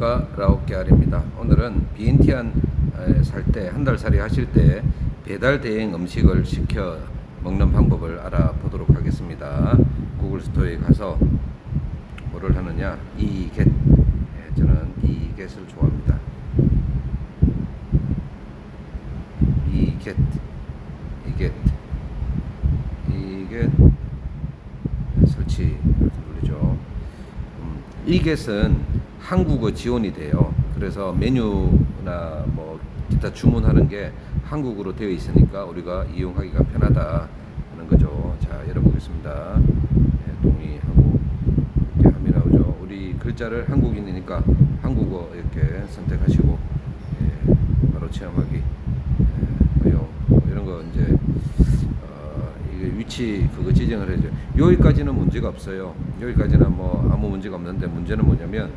안녕하십니까 라오케알입니다. 오늘은 비엔티안 살 때 한 달 살이 하실 때 배달 대행 음식을 시켜 먹는 방법을 알아보도록 하겠습니다. 구글 스토어에 가서 뭐를 하느냐 이겟 예, 저는 이겟을 좋아합니다. 이겟 이겟 이겟 설치 이렇게 누르죠. 음, 이겟은 한국어 지원이 돼요. 그래서 메뉴나 뭐 기타 주문하는 게 한국어로 되어 있으니까 우리가 이용하기가 편하다 하는 거죠. 자, 열어보겠습니다. 네, 동의하고 이렇게 함이 나오죠. 우리 글자를 한국인이니까 한국어 이렇게 선택하시고 예, 바로 체험하기 예, 뭐 이런 거 이제 어, 위치 그거 지정을 해줘. 여기까지는 문제가 없어요. 여기까지는 뭐 아무 문제가 없는데 문제는 뭐냐면